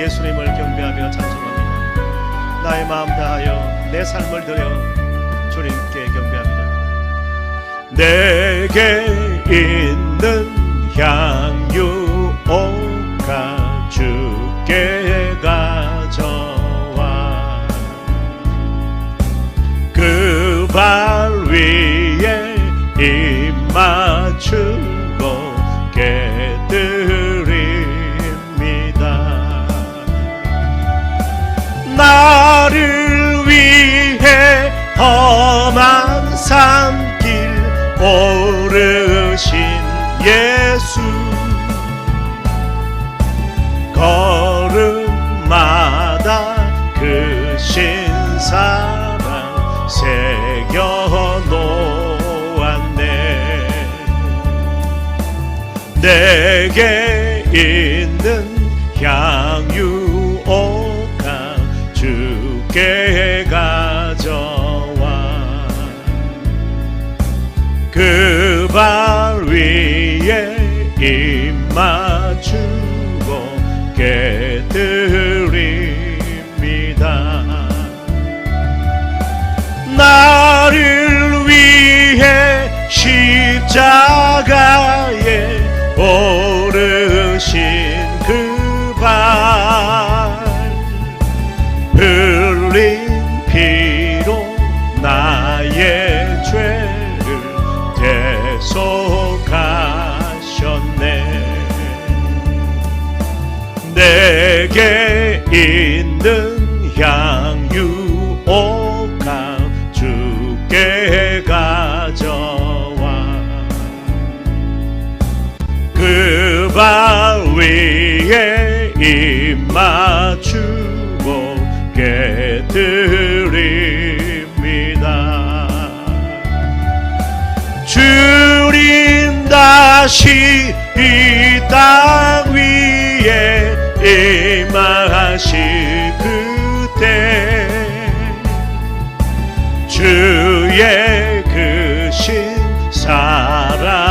예수님을 경배하며 찬송합니다. 나의 마음 다하여 내 삶을 드려 주님께 경배합니다. 내게 있는 향유 오가 주께 가져와 그 발 위에 입 맞추 오르신 예수. 걸음마다 그 신사랑 새겨놓았네. 내게 있는 향유 오가 주께 가져와. 그 맞추고 깨드립니다. 나를 위해 십자가에 오르신 그발 흘린 내게 있는 향유 오가 주께 가져와. 그 발 위에 입 맞추고 깨드립니다. 주님 다시 이 땅 멸망하실 그때 주의 그신 사랑.